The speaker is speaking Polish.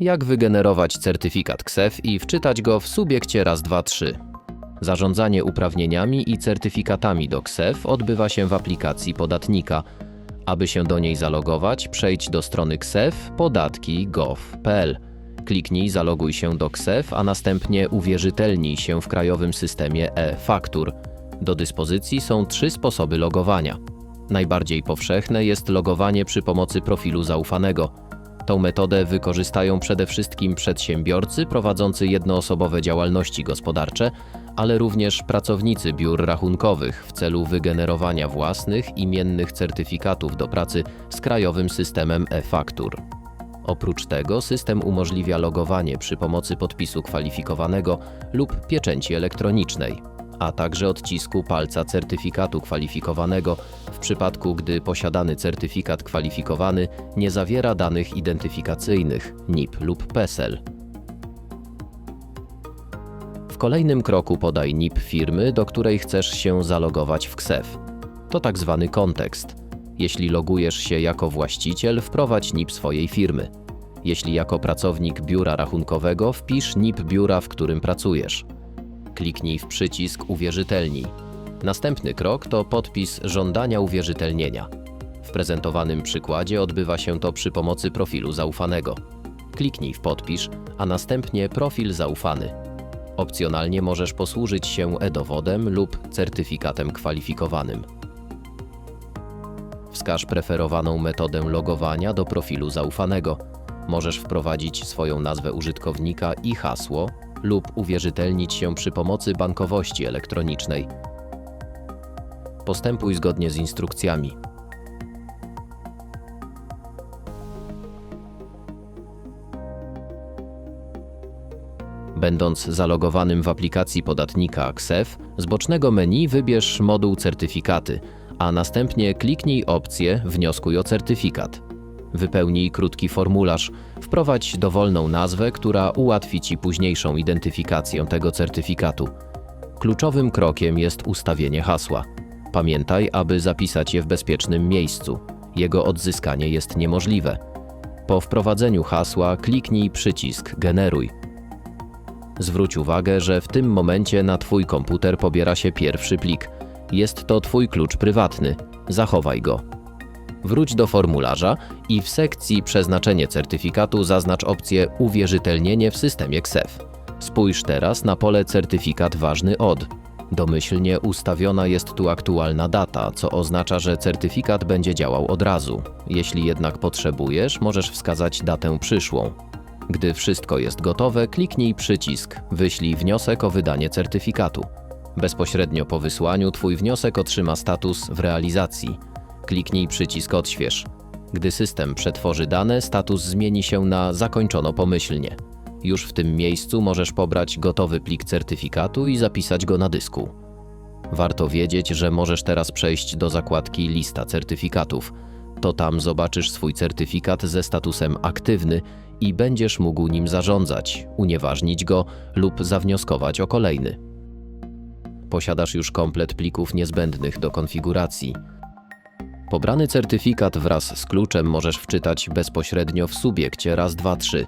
Jak wygenerować certyfikat KSEF i wczytać go w subiekcie raz, dwa, trzy. Zarządzanie uprawnieniami i certyfikatami do KSEF odbywa się w aplikacji podatnika. Aby się do niej zalogować, przejdź do strony KSEF podatki.gov.pl. Kliknij Zaloguj się do KSEF, a następnie uwierzytelnij się w krajowym systemie e-faktur. Do dyspozycji są trzy sposoby logowania. Najbardziej powszechne jest logowanie przy pomocy profilu zaufanego. Tą metodę wykorzystają przede wszystkim przedsiębiorcy prowadzący jednoosobowe działalności gospodarcze, ale również pracownicy biur rachunkowych w celu wygenerowania własnych imiennych certyfikatów do pracy z krajowym systemem e-faktur. Oprócz tego system umożliwia logowanie przy pomocy podpisu kwalifikowanego lub pieczęci elektronicznej, a także odcisku palca certyfikatu kwalifikowanego w przypadku, gdy posiadany certyfikat kwalifikowany nie zawiera danych identyfikacyjnych NIP lub PESEL. W kolejnym kroku podaj NIP firmy, do której chcesz się zalogować w KSEF. To tak zwany kontekst. Jeśli logujesz się jako właściciel, wprowadź NIP swojej firmy. Jeśli jako pracownik biura rachunkowego, wpisz NIP biura, w którym pracujesz. Kliknij w przycisk Uwierzytelnij. Następny krok to podpis żądania uwierzytelnienia. W prezentowanym przykładzie odbywa się to przy pomocy profilu zaufanego. Kliknij w podpisz, a następnie profil zaufany. Opcjonalnie możesz posłużyć się e-dowodem lub certyfikatem kwalifikowanym. Wskaż preferowaną metodę logowania do profilu zaufanego. Możesz wprowadzić swoją nazwę użytkownika i hasło lub uwierzytelnić się przy pomocy bankowości elektronicznej. Postępuj zgodnie z instrukcjami. Będąc zalogowanym w aplikacji podatnika KSEF, z bocznego menu wybierz moduł Certyfikaty, a następnie kliknij opcję Wnioskuj o certyfikat. Wypełnij krótki formularz, wprowadź dowolną nazwę, która ułatwi Ci późniejszą identyfikację tego certyfikatu. Kluczowym krokiem jest ustawienie hasła. Pamiętaj, aby zapisać je w bezpiecznym miejscu. Jego odzyskanie jest niemożliwe. Po wprowadzeniu hasła kliknij przycisk Generuj. Zwróć uwagę, że w tym momencie na Twój komputer pobiera się pierwszy plik. Jest to Twój klucz prywatny. Zachowaj go. Wróć do formularza i w sekcji Przeznaczenie certyfikatu zaznacz opcję Uwierzytelnienie w systemie KSEF. Spójrz teraz na pole Certyfikat ważny od. Domyślnie ustawiona jest tu aktualna data, co oznacza, że certyfikat będzie działał od razu. Jeśli jednak potrzebujesz, możesz wskazać datę przyszłą. Gdy wszystko jest gotowe, kliknij przycisk Wyślij wniosek o wydanie certyfikatu. Bezpośrednio po wysłaniu Twój wniosek otrzyma status w realizacji. Kliknij przycisk Odśwież. Gdy system przetworzy dane, status zmieni się na Zakończono pomyślnie. Już w tym miejscu możesz pobrać gotowy plik certyfikatu i zapisać go na dysku. Warto wiedzieć, że możesz teraz przejść do zakładki Lista certyfikatów. To tam zobaczysz swój certyfikat ze statusem aktywny i będziesz mógł nim zarządzać, unieważnić go lub zawnioskować o kolejny. Posiadasz już komplet plików niezbędnych do konfiguracji. Pobrany certyfikat wraz z kluczem możesz wczytać bezpośrednio w subiekcie raz, dwa, trzy.